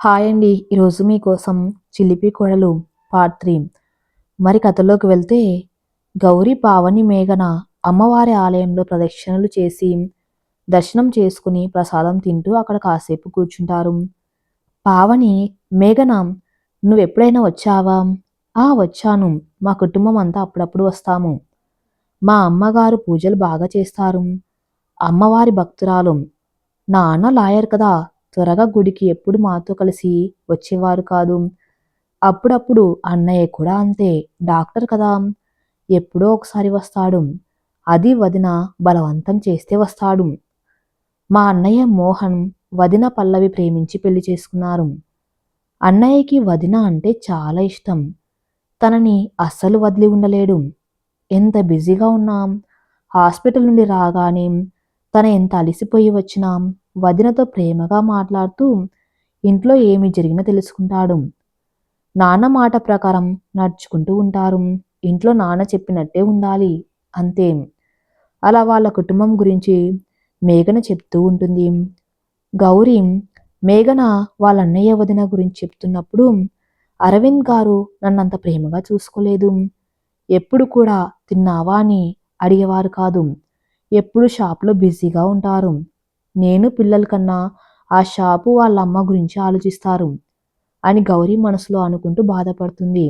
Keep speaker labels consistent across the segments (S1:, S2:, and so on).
S1: Hi అండి. ఈరోజు మీకోసం చిలిపి కొడలు పార్ట్ త్రీ. మరి కథలోకి వెళ్తే గౌరీ పావని మేఘన అమ్మవారి ఆలయంలో ప్రదక్షిణలు చేసి దర్శనం చేసుకుని ప్రసాదం తింటూ అక్కడ కాసేపు కూర్చుంటారు. పావని మేఘన నువ్వు ఎప్పుడైనా వచ్చావా? ఆ వచ్చాను. మా కుటుంబం అంతా అప్పుడప్పుడు వస్తాము. మా అమ్మగారు పూజలు బాగా చేస్తారు. అమ్మవారి భక్తురాలు. నాన్న లాయర్ కదా. త్వరగా గుడికి ఎప్పుడు మాతో కలిసి వచ్చేవారు కాదు. అప్పుడప్పుడు అన్నయ్య కూడా అంతే డాక్టర్ కదా. ఎప్పుడో ఒకసారి వస్తాడు. అది వదిన బలవంతం చేస్తే వస్తాడు. మా అన్నయ్య మోహన్ వదిన పల్లవి ప్రేమించి పెళ్ళి చేసుకున్నారు. అన్నయ్యకి వదిన అంటే చాలా ఇష్టం. తనని అస్సలు వదిలి ఉండలేడు. ఎంత బిజీగా ఉన్నాం. హాస్పిటల్ నుండి రాగానే తన ఎంత అలిసిపోయి వచ్చినాం. వదినతో ప్రేమగా మాట్లాడుతూ ఇంట్లో ఏమి జరిగినా తెలుసుకుంటాడు. నాన్న మాట ప్రకారం నడుచుకుంటూ ఉంటారు. ఇంట్లో నాన్న చెప్పినట్టే ఉండాలి. అంతే. అలా వాళ్ళ కుటుంబం గురించి మేఘన చెప్తూ ఉంటుంది. గౌరీ మేఘన వాళ్ళ అన్నయ్య వదిన గురించి చెప్తున్నప్పుడు అరవింద్ గారు నన్నంత ప్రేమగా చూసుకోలేదు. ఎప్పుడు కూడా తిన్నావా అని అడిగేవారు కాదు. ఎప్పుడు షాప్లో బిజీగా ఉంటారు. నేను పిల్లల కన్నా ఆ షాపు వాళ్ళ అమ్మ గురించి ఆలోచిస్తారు అని గౌరీ మనసులో అనుకుంటూ బాధపడుతుంది.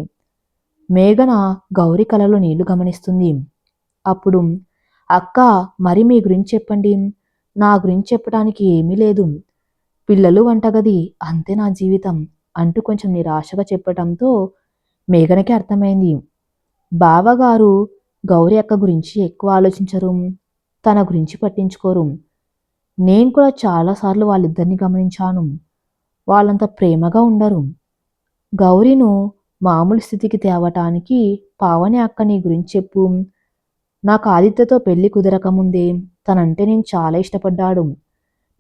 S1: మేఘన గౌరీ కలలో నీళ్ళు గమనిస్తుంది. అప్పుడు అక్క మరి మీ గురించి చెప్పండి. నా గురించి చెప్పడానికి ఏమీ లేదు. పిల్లలు వంటగది అంతే నా జీవితం అంటూ కొంచెం నిరాశగా చెప్పటంతో మేఘనకి అర్థమైంది. బావగారు గౌరీ అక్క గురించి ఎక్కువ ఆలోచించరు. తన గురించి పట్టించుకోరు. నేను కూడా చాలాసార్లు వాళ్ళిద్దరిని గమనించాను. వాళ్ళంత ప్రేమగా ఉండరు. గౌరీను మామూలు స్థితికి తేవటానికి పావని అక్క నీ గురించి చెప్పు. నాకు ఆదిత్యతో పెళ్ళి కుదరకముందే తనంటే నేను చాలా ఇష్టపడ్డాడు.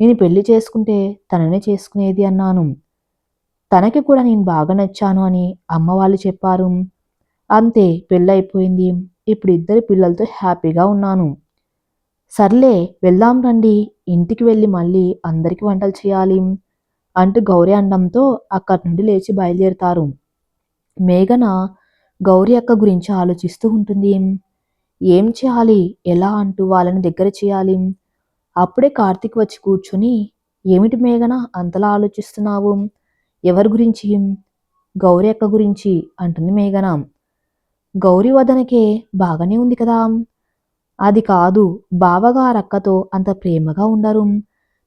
S1: నేను పెళ్ళి చేసుకుంటే తననే చేసుకునేది అన్నాను. తనకి కూడా నేను బాగా నచ్చాను అని అమ్మ వాళ్ళు చెప్పారు. అంతే పెళ్ళైపోయింది ఇప్పుడు ఇద్దరు పిల్లలతో హ్యాపీగా ఉన్నాను. సర్లే వెళ్దాం రండి. ఇంటికి వెళ్ళి మళ్ళీ అందరికి వంటలు చేయాలి. అంటూ గౌరీ అండంతో అక్కడి నుండి లేచి బయలుదేరుతారు. మేఘన గౌరీ అక్క గురించి ఆలోచిస్తూ ఉంటుంది. ఏం చేయాలి? ఎలా అంటూ వాళ్ళని దగ్గర చేయాలి? అప్పుడే కార్తీక్ వచ్చి కూర్చొని ఏమిటి మేఘన అంతలా ఆలోచిస్తున్నావు? ఎవరి గురించి? గౌరీ అక్క గురించి అంటుంది మేఘన. గౌరీ వదనకే బాగానే ఉంది కదా? అది కాదు బావగారక్కతో అంత ప్రేమగా ఉండరు.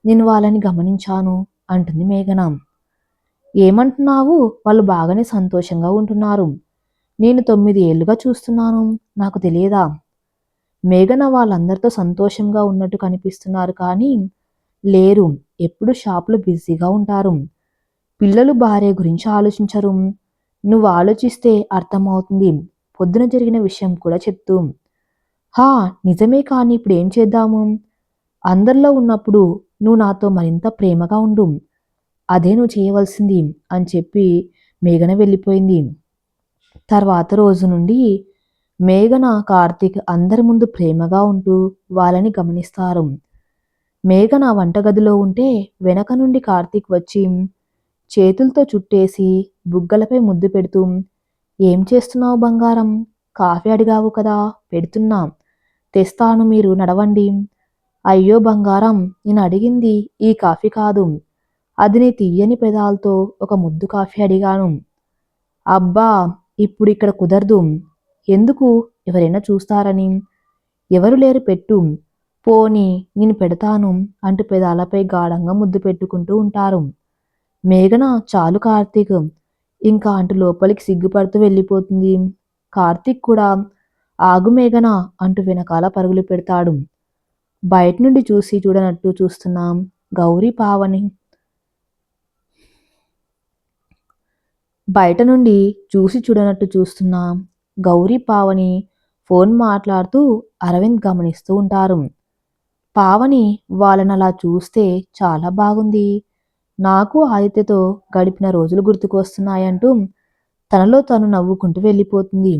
S1: నేను వాళ్ళని గమనించాను అంటుంది మేఘన. ఏమంటున్నావు? వాళ్ళు బాగానే సంతోషంగా ఉంటున్నారు. నేను తొమ్మిది ఏళ్ళుగా చూస్తున్నాను నాకు తెలియదా? మేఘన వాళ్ళందరితో సంతోషంగా ఉన్నట్టు కనిపిస్తున్నారు కానీ లేరు ఎప్పుడు షాపులో బిజీగా ఉంటారు. పిల్లలు భార్య గురించి ఆలోచించరు. నువ్వు ఆలోచిస్తే అర్థమవుతుంది. పొద్దున జరిగిన విషయం కూడా చెప్తూ హా నిజమే కానీ ఇప్పుడు ఏం చేద్దాము? అందరిలో ఉన్నప్పుడు నువ్వు నాతో మరింత ప్రేమగా ఉండు. అదే నువ్వు చేయవలసింది అని చెప్పి మేఘన వెళ్ళిపోయింది. తర్వాత రోజు నుండి మేఘన కార్తీక్ అందరి ముందు ప్రేమగా ఉంటూ వాళ్ళని గమనిస్తారు. మేఘన వంటగదిలో ఉంటే వెనక నుండి కార్తీక్ వచ్చి చేతులతో చుట్టేసి బుగ్గలపై ముద్దు పెడుతూ ఏం చేస్తున్నావు బంగారం? కాఫీ అడిగావు కదా పెడుతున్నాం. తెస్తాను మీరు నడవండి. అయ్యో బంగారం నేను అడిగింది ఈ కాఫీ కాదు. అది నీ తీయని పెదాలతో ఒక ముద్దు కాఫీ అడిగాను. అబ్బా ఇప్పుడు ఇక్కడ కుదరదు. ఎందుకు? ఎవరైనా చూస్తారని. ఎవరు లేరు పెట్టు. పోని నేను పెడతాను అంటూ పెదాలపై గాఢంగా ముద్దు పెట్టుకుంటూ ఉంటారు. మేఘన చాలు కార్తీక్. ఇంకా అంటూ లోపలికి సిగ్గుపడుతూ వెళ్ళిపోతుంది. కార్తీక్ కూడా ఆగుమేఘనా అంటూ వెనకాల పరుగులు పెడతాడు. బయట నుండి చూసి చూడనట్టు చూస్తున్నాం. గౌరీ పావని. బయట నుండి చూసి చూడనట్టు చూస్తున్నాం. గౌరీ పావని ఫోన్ మాట్లాడుతూ అరవింద్ గమనిస్తూ ఉంటారు. పావని వాళ్ళని అలా చూస్తే చాలా బాగుంది. నాకు ఆదిత్యతో గడిపిన రోజులు గుర్తుకు వస్తున్నాయంటూ తనలో తను నవ్వుకుంటూ వెళ్ళిపోతుంది.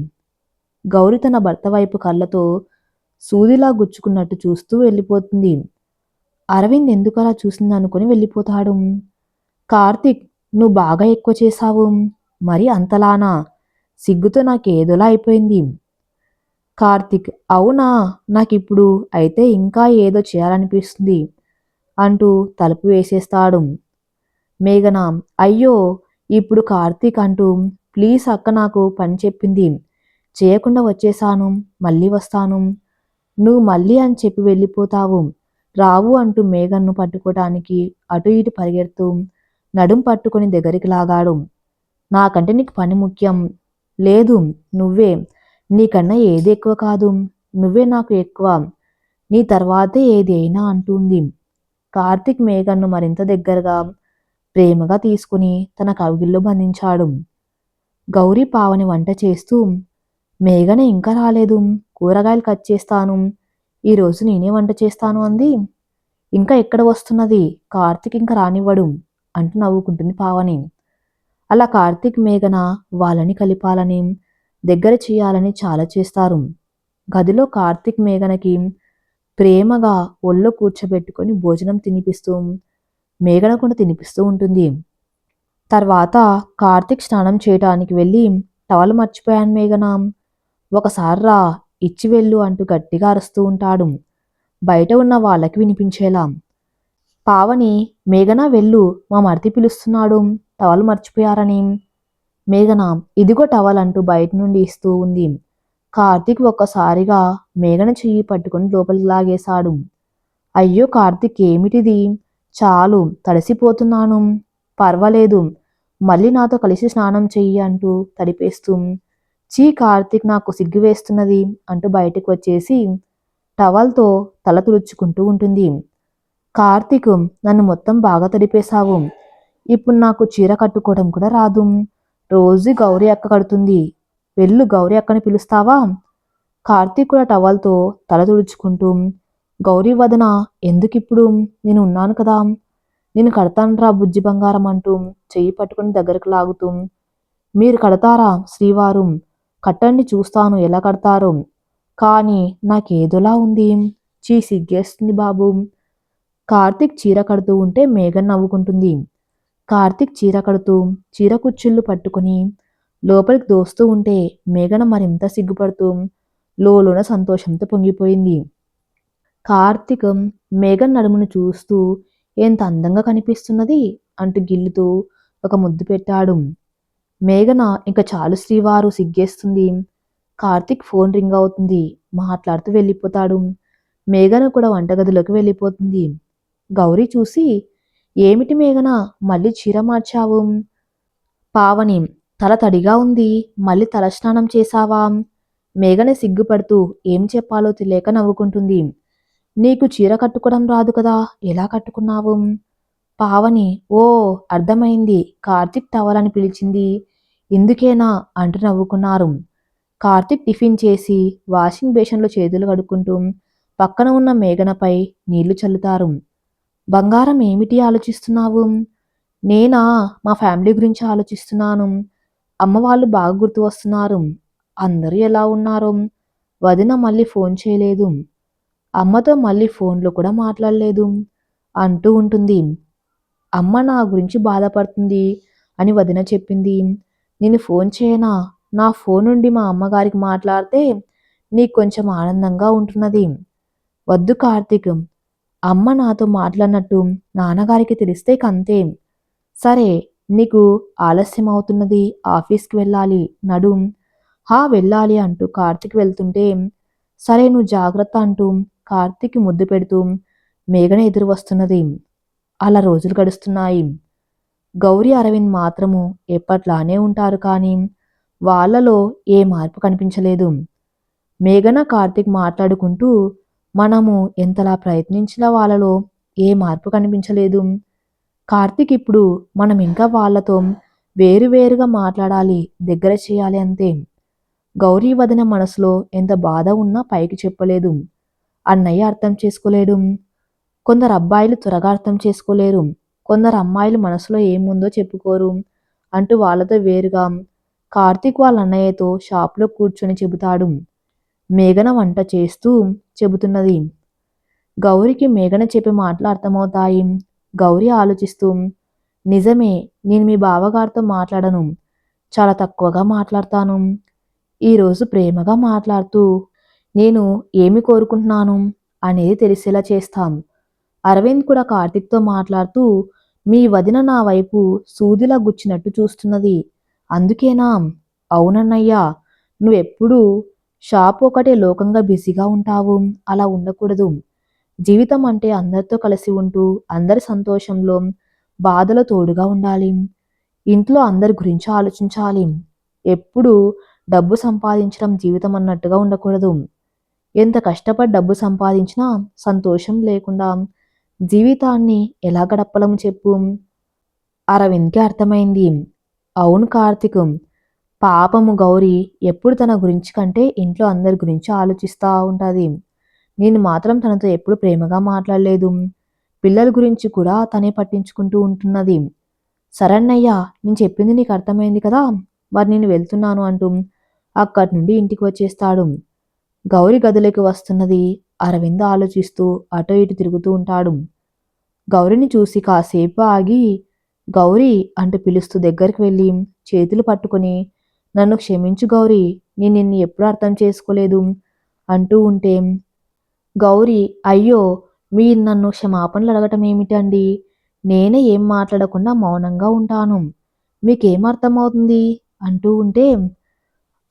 S1: గౌరి తన భర్త వైపు కళ్ళతో సూదిలా గుచ్చుకున్నట్టు చూస్తూ వెళ్ళిపోతుంది. అరవింద్ ఎందుకు అలా చూసింది అనుకుని వెళ్ళిపోతాడు. కార్తిక్ నువ్వు బాగా ఎక్కువ చేశావు. మరి అంతలానా? సిగ్గుతో నాకేదోలా అయిపోయింది. కార్తిక్ అవునా? నాకిప్పుడు అయితే ఇంకా ఏదో చేయాలనిపిస్తుంది అంటూ తలుపు వేసేస్తాడు. మేఘన అయ్యో ఇప్పుడు కార్తీక్ అంటూ ప్లీజ్ అక్క నాకు పని చెప్పింది. చేయకుండా వచ్చేసాను మళ్ళీ వస్తాను. నువ్వు మళ్ళీ అని చెప్పి వెళ్ళిపోతావు. రావు అంటూ మేఘన్ను పట్టుకోవటానికి అటు ఇటు పరిగెడుతూ నడుం పట్టుకుని దగ్గరికి లాగాడు. నాకంటే నీకు పని ముఖ్యం. లేదు నువ్వే. నీకన్నా ఏది ఎక్కువ కాదు. నువ్వే నాకు ఎక్కువ. నీ తర్వాతే ఏది అయినా అంటుంది. కార్తిక్ మేఘన్ను మరింత దగ్గరగా ప్రేమగా తీసుకుని తన కవిగిల్లో బంధించాడు. గౌరీ పావని వంట చేస్తూ మేఘన ఇంకా రాలేదు. కూరగాయలు కట్ చేస్తాను. ఈరోజు నేనే వంట చేస్తాను అంది. ఇంకా ఎక్కడ వస్తున్నది? కార్తిక్ ఇంకా రానివ్వడు అంటూ నవ్వుకుంటుంది పావని. అలా కార్తిక్ మేఘన వాళ్ళని కలిపాలని దగ్గర చేయాలని చాలా చేస్తారు. గదిలో కార్తిక్ మేఘనకి ప్రేమగా ఒళ్ళో కూర్చోబెట్టుకొని భోజనం తినిపిస్తూ మేఘన కూడా తినిపిస్తూ ఉంటుంది. తర్వాత కార్తిక్ స్నానం చేయటానికి వెళ్ళి టవల్ మర్చిపోయాను మేఘన. ఒకసారి రా ఇచ్చి వెళ్ళు అంటూ గట్టిగా అరుస్తూ ఉంటాడు. బయట ఉన్న వాళ్ళకి వినిపించేలా. పావని మేఘన వెళ్ళు. మా మరిది పిలుస్తున్నాడు. టవల్ మర్చిపోయారని. మేఘన ఇదిగో టవల్ అంటూ బయట నుండి ఇస్తూ ఉంది. కార్తీక్ ఒక్కసారిగా మేఘన చెయ్యి పట్టుకుని లోపలికి లాగేశాడు. అయ్యో కార్తీక్ ఏమిటిది? చాలు తడిసిపోతున్నాను. పర్వాలేదు. మళ్ళీ నాతో కలిసి స్నానం చెయ్యి అంటూ తడిపేస్తూ చీ కార్తీక్ నాకు సిగ్గు వేస్తున్నది అంటూ బయటకు వచ్చేసి టవల్తో తల తుడుచుకుంటూ ఉంటుంది. కార్తీక్ నన్ను మొత్తం బాగా తడిపేశావు. ఇప్పుడు నాకు చీర కట్టుకోవడం కూడా రాదు. రోజు గౌరీ అక్క కడుతుంది. వెళ్ళు గౌరీ అక్కని పిలుస్తావా? కార్తీక్ కూడా టవల్తో తల తుడుచుకుంటూ గౌరీ వదన ఎందుకిప్పుడు? నేను ఉన్నాను కదా. నేను కడతానురా బుజ్జి బంగారం అంటూ చెయ్యి పట్టుకుని దగ్గరకు లాగుతూ మీరు కడతారా శ్రీవారు? కట్టండి చూస్తాను ఎలా కడతారు. కానీ నాకేదోలా ఉంది. చీ సిగ్గేస్తుంది బాబు. కార్తిక్ చీర కడుతూ ఉంటే మేఘన్ నవ్వుకుంటుంది. కార్తిక్ చీర కడుతూ చీర కుచ్చిళ్ళు పట్టుకుని లోపలికి దోస్తూ ఉంటే మేఘన మరింత సిగ్గుపడుతూ లోలోన సంతోషంతో పొంగిపోయింది. కార్తిక్ మేఘన్ నడుమును చూస్తూ ఎంత అందంగా కనిపిస్తున్నది? అంటూ గిల్లుతూ ఒక ముద్దు పెట్టాడు. మేఘన ఇంక చాలు శ్రీవారు సిగ్గేస్తుంది. కార్తిక్ ఫోన్ రింగ్ అవుతుంది. మాట్లాడుతూ వెళ్ళిపోతాడు. మేఘన కూడా వంటగదిలోకి వెళ్ళిపోతుంది. గౌరీ చూసి ఏమిటి మేఘన మళ్ళీ చీర మార్చావు? పావని తల తడిగా ఉంది. మళ్ళీ తలస్నానం చేశావా? మేఘన సిగ్గుపడుతూ ఏం చెప్పాలో తెలియక నవ్వుకుంటుంది. నీకు చీర కట్టుకోవడం రాదు కదా ఎలా కట్టుకున్నావు? పావని ఓ అర్థమైంది. కార్తిక్ టవల్ అని పిలిచింది. ఎందుకేనా అంటూ నవ్వుకున్నారు. కార్తిక్ టిఫిన్ చేసి వాషింగ్ బేషన్లో చేతులు కడుక్కుంటూ పక్కన ఉన్న మేఘనపై నీళ్ళు చల్లుతారు. బంగారం ఏమిటి ఆలోచిస్తున్నావు? నేనా? మా ఫ్యామిలీ గురించి ఆలోచిస్తున్నాను. అమ్మ వాళ్ళు బాగా గుర్తు వస్తున్నారు. అందరూ ఎలా ఉన్నారు? వదిన మళ్ళీ ఫోన్ చేయలేదు. అమ్మతో మళ్ళీ ఫోన్లో కూడా మాట్లాడలేదు అంటూ ఉంటుంది. అమ్మ నా గురించి బాధపడుతుంది అని వదిన చెప్పింది. నేను ఫోన్ చేయనా? నా ఫోన్ నుండి మా అమ్మగారికి మాట్లాడితే నీకు కొంచెం ఆనందంగా ఉంటున్నది. వద్దు కార్తీక్. అమ్మ నాతో మాట్లాడినట్టు నాన్నగారికి తెలిస్తే కంతే. సరే నీకు ఆలస్యం అవుతున్నది. ఆఫీస్కి వెళ్ళాలి. నడు. హా వెళ్ళాలి అంటూ కార్తీక్ వెళ్తుంటే సరే నువ్వు జాగ్రత్త అంటూ కార్తీక్ ముద్దు పెడుతూ మేఘన ఎదురు వస్తున్నది. అలా రోజులు గడుస్తున్నాయి. గౌరీ అరవింద్ మాత్రము ఎప్పట్లానే ఉంటారు కానీ వాళ్ళలో ఏ మార్పు కనిపించలేదు. మేఘన కార్తిక్ మాట్లాడుకుంటూ మనము ఎంతలా ప్రయత్నించిన వాళ్ళలో ఏ మార్పు కనిపించలేదు. కార్తిక్ ఇప్పుడు మనం ఇంకా వాళ్ళతో వేరువేరుగా మాట్లాడాలి దగ్గర చేయాలి అంతే. గౌరీ వదిన మనసులో ఎంత బాధ ఉన్నా పైకి చెప్పలేదు. అన్నయ్య అర్థం చేసుకోలేడు. కొందరు అబ్బాయిలు త్వరగా అర్థం చేసుకోలేరు. కొందరు అమ్మాయిలు మనసులో ఏముందో చెప్పుకోరు అంటూ వాళ్ళతో వేరుగా కార్తీక్ వాళ్ళ అన్నయ్యతో షాప్లో కూర్చొని చెబుతాడు. మేఘన వంట చేస్తూ చెబుతున్నది. గౌరికి మేఘన చెప్పే మాటలు అర్థమవుతాయి. గౌరీ ఆలోచిస్తూ నిజమే నేను మీ బావగారితో మాట్లాడను. చాలా తక్కువగా మాట్లాడతాను. ఈరోజు ప్రేమగా మాట్లాడుతూ నేను ఏమి కోరుకుంటున్నాను? అనేది తెలిసేలా చేస్తాం. అరవింద్ కూడా కార్తిక్తో మాట్లాడుతూ మీ వదిన నా వైపు సూదిలా గుచ్చినట్టు చూస్తున్నది. అందుకేనా? అవునన్నయ్యా నువ్వెప్పుడూ షాప్ ఒకటే లోకంగా బిజీగా ఉంటావు. అలా ఉండకూడదు. జీవితం అంటే అందరితో కలిసి ఉంటూ అందరి సంతోషంలో బాధలో తోడుగా ఉండాలి. ఇంట్లో అందరి గురించి ఆలోచించాలి. ఎప్పుడు డబ్బు సంపాదించడం జీవితం అన్నట్టుగా ఉండకూడదు. ఎంత కష్టపడి డబ్బు సంపాదించినా సంతోషం లేకుండా జీవితాన్ని ఎలా గడపలము చెప్పు. అరవింద్కి అర్థమైంది. అవును కార్తీక్ పాపము గౌరీ ఎప్పుడు తన గురించి కంటే ఇంట్లో అందరి గురించి ఆలోచిస్తూ ఉంటుంది. నేను మాత్రం తనతో ఎప్పుడు ప్రేమగా మాట్లాడలేదు. పిల్లల గురించి కూడా తనే పట్టించుకుంటూ ఉంటున్నది. సరన్నయ్యా నేను చెప్పింది నీకు అర్థమైంది కదా? మరి నేను వెళ్తున్నాను అంటూ అక్కడి నుండి ఇంటికి వచ్చేస్తాడు. గౌరి గదిలోకి వస్తున్నది. అరవింద్ ఆలోచిస్తూ అటో ఇటు తిరుగుతూ ఉంటాడు. గౌరిని చూసి కాసేపు ఆగి గౌరీ అంటూ పిలుస్తూ దగ్గరికి వెళ్ళి చేతులు పట్టుకుని నన్ను క్షమించు గౌరీ నేను నిన్ను ఎప్పుడు అర్థం చేసుకోలేదు అంటూ ఉంటే గౌరీ అయ్యో మీరు నన్ను క్షమాపణలు అడగటం ఏమిటండి? నేనే ఏం మాట్లాడకుండా మౌనంగా ఉంటాను. మీకేం అర్థమవుతుంది? అంటూ ఉంటే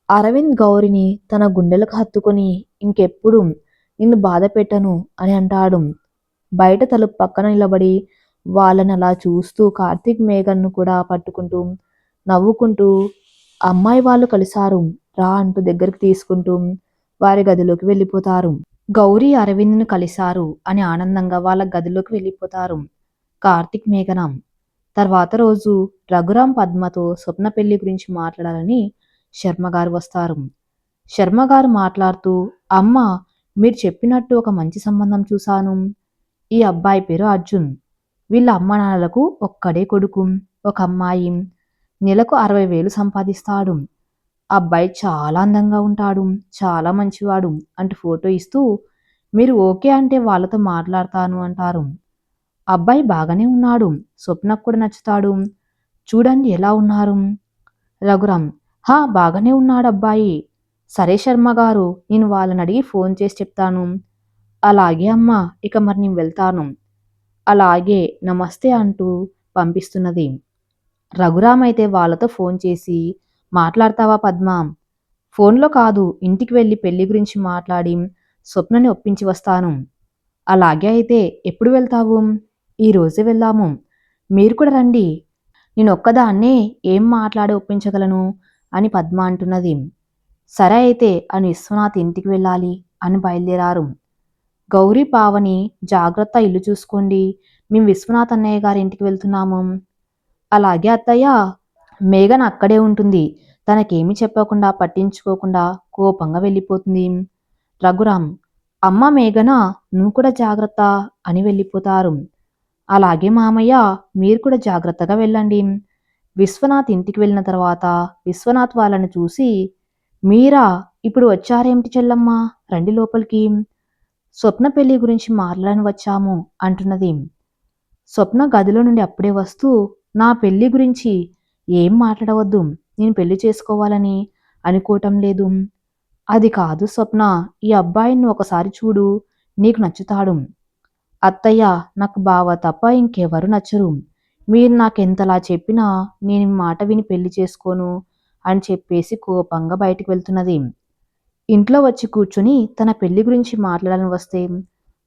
S1: అరవింద్ గౌరిని తన గుండెలకు హత్తుకొని ఇంకెప్పుడు నిన్ను బాధ పెట్టను అని అంటాడు. బయట తలుపు పక్కన నిలబడి వాళ్ళని అలా చూస్తూ కార్తీక్ మేఘన్ను కూడా పట్టుకుంటూ నవ్వుకుంటూ అమ్మాయి వాళ్ళు కలిశారు రా అంటూ దగ్గరికి తీసుకుంటూ వారి గదిలోకి వెళ్ళిపోతారు. గౌరీ అరవింద్ను కలిశారు అని ఆనందంగా వాళ్ళ గదిలోకి వెళ్ళిపోతారు కార్తిక్ మేఘనం. తర్వాత రోజు రఘురాం పద్మతో స్వప్న పెళ్ళి గురించి మాట్లాడాలని శర్మ గారు వస్తారు. శర్మ గారు మాట్లాడుతూ అమ్మ మీరు చెప్పినట్టు ఒక మంచి సంబంధం చూశాను. ఈ అబ్బాయి పేరు అర్జున్. వీళ్ళ అమ్మ నాన్నలకు ఒక్కడే కొడుకు ఒక అమ్మాయి. నెలకు అరవై వేలు సంపాదిస్తాడు. అబ్బాయి చాలా అందంగా ఉంటాడు చాలా మంచివాడు అంటూ ఫోటో ఇస్తూ మీరు ఓకే అంటే వాళ్ళతో మాట్లాడతాను అంటారు. అబ్బాయి బాగానే ఉన్నాడు స్వప్నకు కూడా నచ్చుతాడు. చూడండి ఎలా ఉన్నారు. రఘురామ్ హా బాగానే ఉన్నాడు అబ్బాయి. సరే శర్మ గారు నేను వాళ్ళని అడిగి ఫోన్ చేసి చెప్తాను. అలాగే అమ్మా ఇక మరి నేను వెళ్తాను. అలాగే నమస్తే అంటూ పంపిస్తున్నది. రఘురామ్ అయితే వాళ్ళతో ఫోన్ చేసి మాట్లాడతావా పద్మ? ఫోన్లో కాదు ఇంటికి వెళ్ళి పెళ్ళి గురించి మాట్లాడి స్వప్నని ఒప్పించి వస్తాను. అలాగే అయితే ఎప్పుడు వెళ్తావు? ఈరోజే వెళ్దాము. మీరు కూడా రండి. నేను ఒక్కదాన్నే ఏం మాట్లాడి ఒప్పించగలను? అని పద్మ అంటున్నది. సరే అయితే అని విశ్వనాథ్ ఇంటికి వెళ్ళాలి అని బయలుదేరారు. గౌరీ పావని జాగ్రత్త ఇల్లు చూసుకోండి. మేము విశ్వనాథ్ అన్నయ్య గారి ఇంటికి వెళ్తున్నాము. అలాగే అత్తయ్య మేఘన్ అక్కడే ఉంటుంది. తనకేమి చెప్పకుండా పట్టించుకోకుండా కోపంగా వెళ్ళిపోతుంది. రఘురామ్ అమ్మ మేఘన నువ్వు కూడా జాగ్రత్త అని వెళ్ళిపోతారు. అలాగే మామయ్య మీరు కూడా జాగ్రత్తగా వెళ్ళండి. విశ్వనాథ్ ఇంటికి వెళ్ళిన తర్వాత విశ్వనాథ్ వాళ్ళని చూసి మీరా ఇప్పుడు వచ్చారేమిటి చెల్లమ్మ? రండి లోపలికి. స్వప్న పెళ్ళి గురించి మాట్లాడని వచ్చాము అంటున్నది. స్వప్న గదిలో నుండి అప్పుడే వస్తూ నా పెళ్ళి గురించి ఏం మాట్లాడవద్దు నేను పెళ్ళి చేసుకోవాలని అనుకోవటం లేదు. అది కాదు స్వప్న ఈ అబ్బాయిని ఒకసారి చూడు నీకు నచ్చుతాడు. అత్తయ్య నాకు బావ తప్ప ఇంకెవరు నచ్చరు. మీరు నాకెంతలా చెప్పినా నేను మాట విని పెళ్ళి చేసుకోను అని చెప్పేసి కోపంగా బయటికి వెళ్తున్నది. ఇంట్లో వచ్చి కూర్చుని తన పెళ్ళి గురించి మాట్లాడాలని వస్తే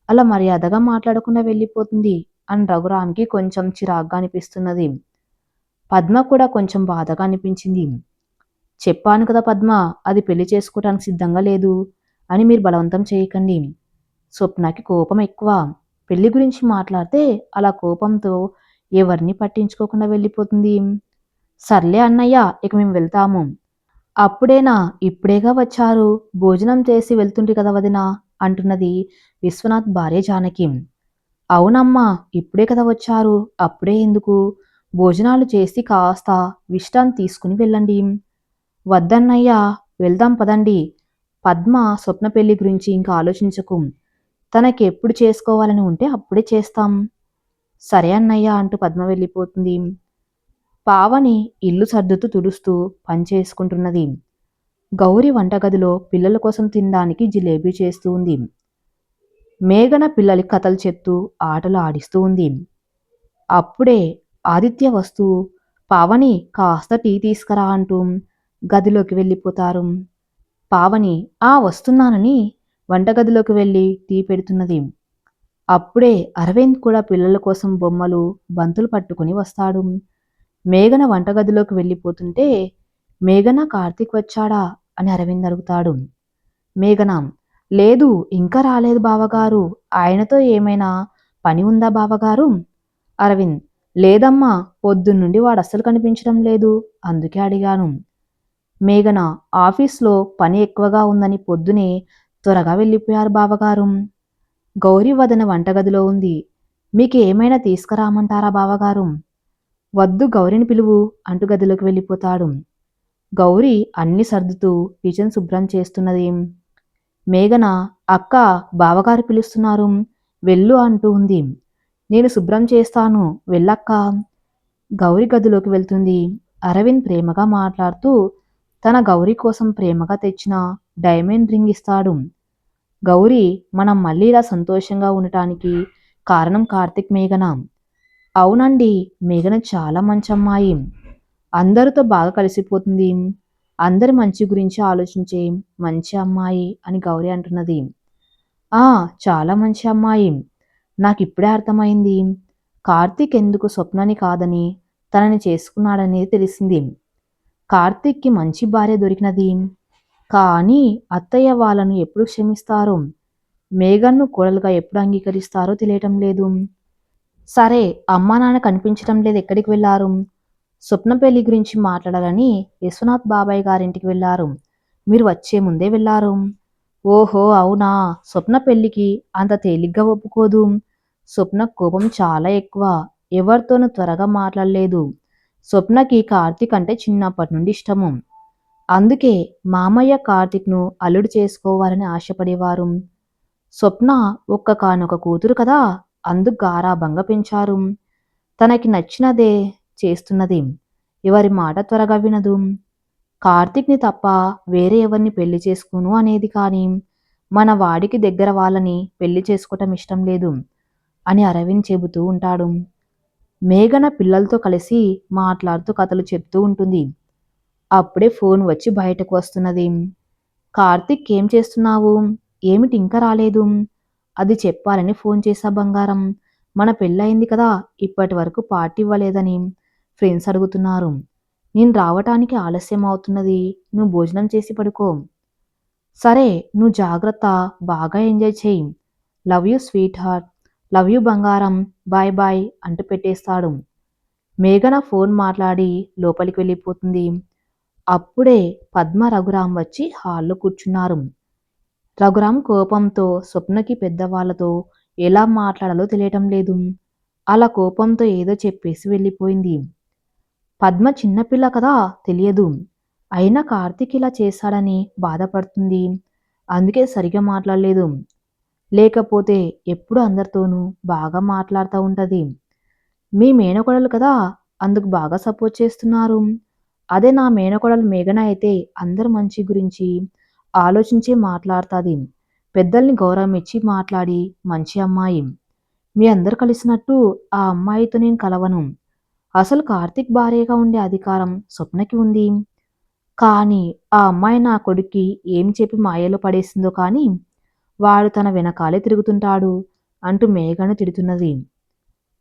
S1: అలా మర్యాదగా మాట్లాడకుండా వెళ్ళిపోతుంది అని రఘురామ్కి కొంచెం చిరాగ్గా అనిపిస్తున్నది. పద్మ కూడా కొంచెం బాధగా అనిపించింది. చెప్పాను కదా పద్మ అది పెళ్ళి చేసుకోవడానికి సిద్ధంగా లేదు అని మీరు బలవంతం చేయకండి. స్వప్నకి కోపం ఎక్కువ. పెళ్ళి గురించి మాట్లాడితే అలా కోపంతో ఎవరిని పట్టించుకోకుండా వెళ్ళిపోతుంది. సర్లే అన్నయ్య ఇక మేము వెళ్తాము. అప్పుడేనా? ఇప్పుడేగా వచ్చారు? భోజనం చేసి వెళ్తుండ్రి కదా వదినా అంటున్నది విశ్వనాథ్ భార్య జానకి. అవునమ్మా ఇప్పుడే కదా వచ్చారు. అప్పుడే ఎందుకు? భోజనాలు చేసి కాస్త విశ్రాంతి తీసుకుని వెళ్ళండి. వద్దన్నయ్యా వెళ్దాం పదండి. పద్మ స్వప్న పెళ్ళి గురించి ఇంకా ఆలోచించకు. తనకి ఎప్పుడు చేసుకోవాలని ఉంటే అప్పుడే చేస్తాం. సరే అన్నయ్య అంటూ పద్మ వెళ్ళిపోతుంది. పావని ఇల్లు సర్దుతూ తుడుస్తూ పనిచేసుకుంటున్నది గౌరి వంటగదిలో పిల్లల కోసం తినడానికి జిలేబీ చేస్తూ ఉంది. మేఘన పిల్లలకి కథలు చెప్తూ ఆటలు ఆడిస్తూ ఉంది. అప్పుడే ఆదిత్య వస్తూ పావని కాస్త టీ తీసుకురా అంటూ గదిలోకి వెళ్ళిపోతారు. పావని ఆ వస్తున్నానని వంటగదిలోకి వెళ్ళి టీ పెడుతున్నది. అప్పుడే అరవింద్ కూడా పిల్లల కోసం బొమ్మలు బంతులు పట్టుకుని వస్తాడు. మేఘన వంటగదిలోకి వెళ్ళిపోతుంటే మేఘన కార్తీక్ వచ్చాడా? అని అరవింద్ అడుగుతాడు. మేఘన లేదు ఇంకా రాలేదు బావగారు. ఆయనతో ఏమైనా పని ఉందా బావగారు? అరవింద్ లేదమ్మా పొద్దున్నుండి వాడు అస్సలు కనిపించడం లేదు. అందుకే అడిగాను. మేఘన ఆఫీస్లో పని ఎక్కువగా ఉందని పొద్దునే త్వరగా వెళ్ళిపోయారు బావగారు. గౌరీ వదన వంటగదిలో ఉంది. మీకు ఏమైనా తీసుకురామంటారా బావగారు? వద్దు గౌరిని పిలువు అంటూ గదిలోకి వెళ్ళిపోతాడు. గౌరీ అన్ని సర్దుతూ కిచెన్ శుభ్రం చేస్తున్నది. మేఘన అక్క బావగారు పిలుస్తున్నారు. వెళ్ళు అంటూ ఉంది. నేను శుభ్రం చేస్తాను వెళ్ళక్క. గౌరీ గదిలోకి వెళ్తుంది. అరవింద్ ప్రేమగా మాట్లాడుతూ తన గౌరీ కోసం ప్రేమగా తెచ్చిన డైమండ్ రింగ్ ఇస్తాడు. గౌరీ మనం మళ్ళీ ఇలా సంతోషంగా ఉండటానికి కారణం కార్తిక్ మేఘన. అవునండి మేఘన చాలా మంచి అమ్మాయి అందరితో బాగా కలిసిపోతుంది. అందరి మంచి గురించి ఆలోచించే మంచి అమ్మాయి అని గౌరీ అంటున్నది. ఆ చాలా మంచి అమ్మాయి. నాకు ఇప్పుడే అర్థమైంది. కార్తీక్ ఎందుకు స్వప్నని కాదని తనని చేసుకున్నాడనేది తెలిసింది. కార్తీక్కి మంచి భార్య దొరికినది. కానీ అత్తయ్య వాళ్ళను ఎప్పుడు క్షమిస్తారో? మేఘన్ను కోడలుగా ఎప్పుడు అంగీకరిస్తారో తెలియటం లేదు. సరే అమ్మా నాన్న కనిపించడం లేదు ఎక్కడికి వెళ్ళారు? స్వప్న పెళ్ళి గురించి మాట్లాడాలని విశ్వనాథ్ బాబాయ్ గారింటికి వెళ్ళారు. మీరు వచ్చే ముందే వెళ్ళారు. ఓహో అవునా? స్వప్న పెళ్ళికి అంత తేలిగ్గా ఒప్పుకోదు. స్వప్న కోపం చాలా ఎక్కువ. ఎవరితోనూ త్వరగా మాట్లాడలేదు. స్వప్నకి కార్తీక్ అంటే చిన్నప్పటి నుండి ఇష్టము. అందుకే మామయ్య కార్తీక్ను అల్లుడు చేసుకోవాలని ఆశపడేవారు. స్వప్న ఒక్క కానొక కూతురు కదా? అందుకు గారాభంగా పెంచారు. తనకి నచ్చినదే చేస్తున్నది. ఎవరి మాట త్వరగా వినదు. కార్తిక్ని తప్ప వేరే ఎవరిని పెళ్ళి చేసుకోను అనేది కానీ మన వాడికి దగ్గర వాళ్ళని పెళ్ళి చేసుకోవటం ఇష్టం లేదు అని అరవింద్ చెబుతూ ఉంటాడు. మేఘన పిల్లలతో కలిసి మాట్లాడుతూ కథలు చెప్తూ ఉంటుంది. అప్పుడే ఫోన్ వచ్చి బయటకు వస్తున్నది. కార్తిక్ ఏం చేస్తున్నావు? ఏమిటి ఇంకా రాలేదు? అది చెప్పాలని ఫోన్ చేశా బంగారం. మన పెళ్ళయింది కదా ఇప్పటి వరకు పార్టీ ఇవ్వలేదని ఫ్రెండ్స్ అడుగుతున్నారు. నేను రావటానికి ఆలస్యం అవుతున్నది నువ్వు భోజనం చేసి పడుకో. సరే నువ్వు జాగ్రత్త బాగా ఎంజాయ్ చేయి. Love you sweetheart. Love you బంగారం. బాయ్ బాయ్ అంటూ పెట్టేస్తాడు. మేఘన ఫోన్ మాట్లాడి లోపలికి వెళ్ళిపోతుంది. అప్పుడే పద్మ రఘురాం వచ్చి హాల్లో కూర్చున్నారు. రఘురాం కోపంతో స్వప్నకి పెద్దవాళ్ళతో ఎలా మాట్లాడాలో తెలియటం లేదు. అలా కోపంతో ఏదో చెప్పేసి వెళ్ళిపోయింది. పద్మ చిన్నపిల్ల కదా తెలియదు. అయినా కార్తీక్ ఇలా చేశాడని బాధపడుతుంది. అందుకే సరిగా మాట్లాడలేదు. లేకపోతే ఎప్పుడు అందరితోనూ బాగా మాట్లాడుతూ ఉంటుంది. మీ మేనకోడలు కదా అందుకు బాగా సపోర్ట్ చేస్తున్నారు. అదే నా మేనకోడలు మేఘన అయితే అందరు మంచి గురించి ఆలోచించి మాట్లాడుతుంది? పెద్దల్ని గౌరవం ఇచ్చి మాట్లాడి మంచి అమ్మాయి? మీ అందరు కలిసినట్టు ఆ అమ్మాయితో నేను కలవను. అసలు కార్తిక్ భార్యగా ఉండే అధికారం స్వప్నకి ఉంది? కానీ ఆ అమ్మాయి నా కొడుక్కి ఏం చెప్పి మాయలో పడేసిందో కానీ వాడు తన వెనకాలే తిరుగుతుంటాడు అంటూ మేఘను తిడుతున్నది?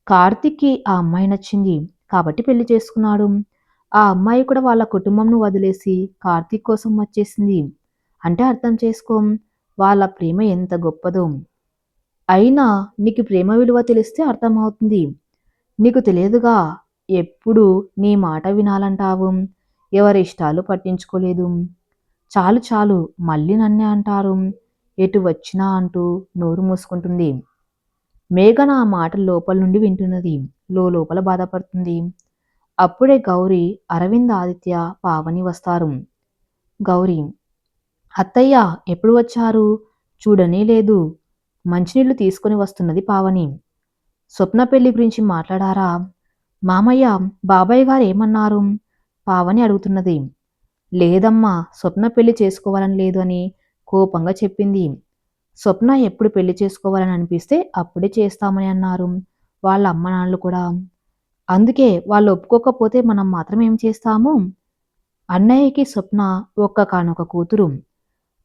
S1: కార్తిక్కి ఆ అమ్మాయి నచ్చింది కాబట్టి పెళ్ళి చేసుకున్నాడు. ఆ అమ్మాయి కూడా వాళ్ళ కుటుంబంను వదిలేసి కార్తీక్ కోసం వచ్చేసింది. అంటే అర్థం చేసుకో. వాళ్ళ ప్రేమ ఎంత గొప్పదో. అయినా నీకు ప్రేమ విలువ తెలిస్తే అర్థమవుతుంది. నీకు తెలియదుగా ఎప్పుడు నీ మాట వినాలంటావు? ఎవరి ఇష్టాలు పట్టించుకోలేదు. చాలు చాలు మళ్ళీ నన్నే అంటారు. ఎటు వచ్చినా అంటూ నోరు మూసుకుంటుంది. మేఘన ఆ మాట లోపల నుండి వింటున్నది. లోపల బాధపడుతుంది. అప్పుడే గౌరీ అరవింద్ ఆదిత్య పావని వస్తారు. గౌరీ అత్తయ్య ఎప్పుడు వచ్చారు? చూడనే లేదు. మంచినీళ్ళు తీసుకుని వస్తున్నది పావని. స్వప్న పెళ్ళి గురించి మాట్లాడారా? మామయ్య బాబాయ్ గారు ఏమన్నారు పావని అడుగుతున్నది. లేదమ్మా స్వప్న పెళ్ళి చేసుకోవాలని లేదు అని కోపంగా చెప్పింది. స్వప్న ఎప్పుడు పెళ్ళి చేసుకోవాలని అనిపిస్తే అప్పుడే చేస్తామని అన్నారు వాళ్ళ అమ్మ నాన్నలు కూడా. అందుకే వాళ్ళు ఒప్పుకోకపోతే మనం మాత్రం ఏం చేస్తాము? అన్నయ్యకి స్వప్న ఒక్క కానొక కూతురు.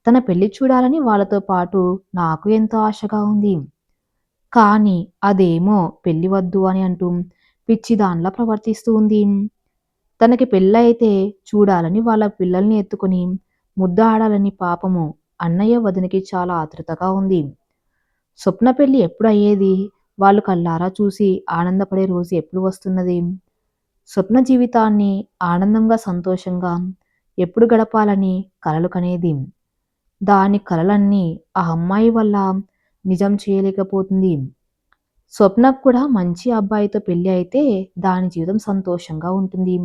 S1: తన పెళ్ళి చూడాలని వాళ్ళతో పాటు నాకు ఎంతో ఆశగా ఉంది. కానీ అదేమో పెళ్ళి వద్దు అని అంటూ పిచ్చిదాన్లా ప్రవర్తిస్తూ ఉంది. తనకి పెళ్ళైతే చూడాలని వాళ్ళ పిల్లల్ని ఎత్తుకొని ముద్ద ఆడాలని పాపము అన్నయ్య వదినకి చాలా ఆతృతగా ఉంది. స్వప్న పెళ్ళి ఎప్పుడు అయ్యేది? వాళ్ళు కళ్ళారా చూసి ఆనందపడే రోజు ఎప్పుడు వస్తున్నది? స్వప్న జీవితాన్ని ఆనందంగా సంతోషంగా ఎప్పుడు గడపాలని కలలు కనేది? దాని కలలన్నీ ఆ అమ్మాయి వల్ల నిజం చేయలేకపోతుంది. స్వప్నకు కూడా మంచి అబ్బాయితో పెళ్ళి అయితే దాని జీవితం సంతోషంగా ఉంటుంది.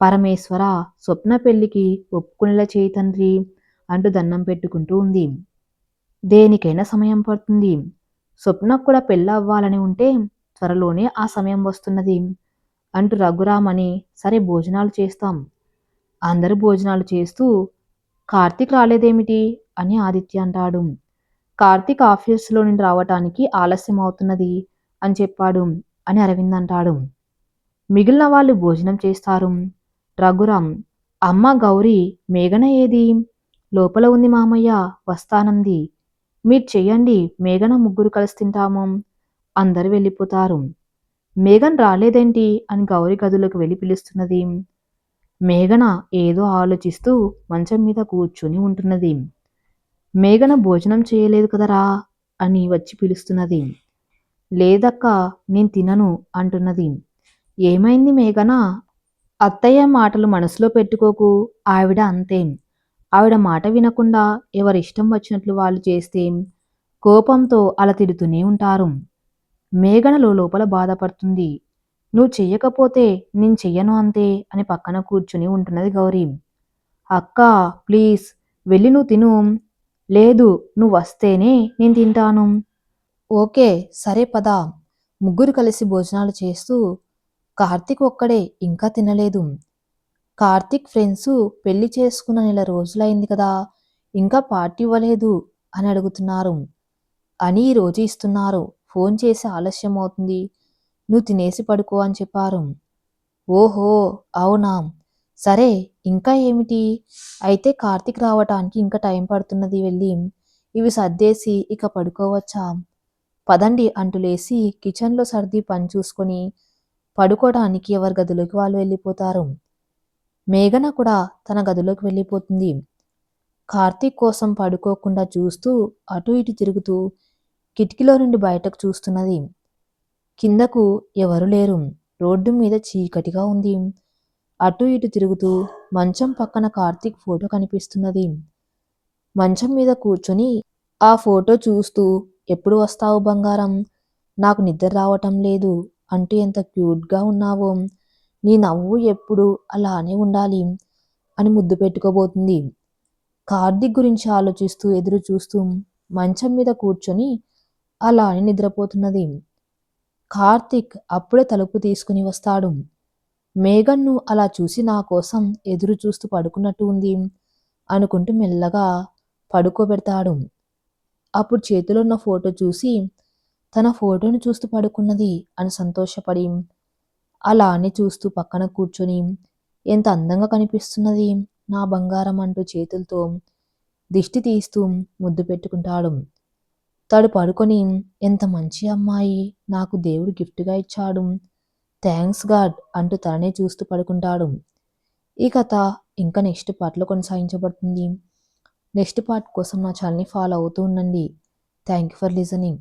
S1: పరమేశ్వర స్వప్న పెళ్ళికి ఒప్పుకునేలా చేయి తండ్రి అంటూ దండం పెట్టుకుంటూ ఉంది. దేనికైనా సమయం పడుతుంది. స్వప్నకు కూడా పెళ్ళి అవ్వాలని ఉంటే త్వరలోనే ఆ సమయం వస్తున్నది అంటూ రఘురామని సరే భోజనాలు చేస్తాం. అందరూ భోజనాలు చేస్తూ కార్తీక్ రాలేదేమిటి? అని ఆదిత్య అంటాడు. కార్తీక్ ఆఫీసులో నుండి రావటానికి ఆలస్యం అవుతున్నది అని చెప్పాడు అని అరవింద్ అంటాడు. మిగిలిన వాళ్ళు భోజనం చేస్తారు. రఘురామ్ అమ్మ గౌరీ మేఘన ఏది? లోపల ఉంది మామయ్య వస్తానంది. మీరు చెయ్యండి మేఘన ముగ్గురు కలిసి తింటాము. అందరు వెళ్ళిపోతారు. మేఘన్ రాలేదేంటి? అని గౌరీ గదిలోకి వెళ్ళి పిలుస్తున్నది. మేఘన ఏదో ఆలోచిస్తూ మంచం మీద కూర్చుని ఉంటున్నది. మేఘన భోజనం చేయలేదు కదరా? అని వచ్చి పిలుస్తున్నది. లేదక్క నేను తినను అంటున్నది. ఏమైంది మేఘన? అత్తయ్య మాటలు మనసులో పెట్టుకోకు ఆవిడ అంతే. ఆవిడ మాట వినకుండా ఎవరిష్టం వచ్చినట్లు వాళ్ళు చేస్తే కోపంతో అలా తిడుతూనే ఉంటారు. మేఘనలో లోపల బాధపడుతుంది. నువ్వు చెయ్యకపోతే నేను చెయ్యను అంతే అని పక్కన కూర్చుని ఉంటున్నది గౌరీ. అక్క ప్లీజ్ వెళ్ళి నువ్వు తిను. లేదు నువ్వు వస్తేనే నేను తింటాను. ఓకే సరే పద. ముగ్గురు కలిసి భోజనాలు చేస్తూ కార్తిక్ ఒక్కడే ఇంకా తినలేదు. కార్తిక్ ఫ్రెండ్స్ పెళ్ళి చేసుకున్న నెల రోజులైంది కదా ఇంకా పార్టీ ఇవ్వలేదు అని అడుగుతున్నారు. అని ఈ రోజు ఇస్తున్నారు. ఫోన్ చేసి ఆలస్యం అవుతుంది నువ్వు తినేసి పడుకో అని చెప్పారు. ఓహో అవునా? సరే ఇంకా ఏమిటి? అయితే కార్తీక్ రావటానికి ఇంకా టైం పడుతున్నది వెళ్ళి ఇవి సర్దేసి ఇక పడుకోవచ్చా? పదండి అంటూ లేసి కిచెన్లో సర్ది పని చూసుకొని పడుకోవడానికి ఎవరి గదిలోకి వాళ్ళు వెళ్ళిపోతారు? మేఘన కూడా తన గదిలోకి వెళ్ళిపోతుంది. కార్తీక్ కోసం పడుకోకుండా చూస్తూ అటు ఇటు తిరుగుతూ కిటికీలో నుండి బయటకు చూస్తున్నది. కిందకు ఎవరు లేరు. రోడ్డు మీద చీకటిగా ఉంది. అటు ఇటు తిరుగుతూ మంచం పక్కన కార్తీక్ ఫోటో కనిపిస్తున్నది. మంచం మీద కూర్చొని ఆ ఫోటో చూస్తూ ఎప్పుడు వస్తావు బంగారం? నాకు నిద్ర రావటం లేదు. అంటూ ఎంత క్యూట్గా ఉన్నావో? నీ నవ్వు ఎప్పుడు అలానే ఉండాలి అని ముద్దు పెట్టుకోబోతుంది. కార్తీక్ గురించి ఆలోచిస్తూ ఎదురు చూస్తూ మంచం మీద కూర్చొని అలానే నిద్రపోతున్నది. కార్తీక్ అప్పుడే తలుపు తీసుకుని వస్తాడు. మేఘన్ను అలా చూసి నా కోసం ఎదురు చూస్తూ పడుకున్నట్టు ఉంది అనుకుంటూ మెల్లగా పడుకోబెడతాడు. అప్పుడు చేతిలో ఉన్న ఫోటో చూసి తన ఫోటోను చూస్తూ పడుకున్నది అని సంతోషపడి అలానే చూస్తూ పక్కన కూర్చొని ఎంత అందంగా కనిపిస్తున్నది నా బంగారం అంటూ చేతులతో దిష్టి తీస్తూ ముద్దు పెట్టుకుంటాడు. తడు పడుకొని ఎంత మంచి అమ్మాయి నాకు దేవుడు గిఫ్ట్గా ఇచ్చాడు. థ్యాంక్స్ గాడ్ అంటూ తననే చూస్తూ పడుకుంటాడు. ఈ కథ ఇంకా నెక్స్ట్ పార్ట్లో కొనసాగించబడుతుంది. నెక్స్ట్ పార్ట్ కోసం నా ఛానల్ని ఫాలో అవుతూ ఉండండి. Thank you for listening.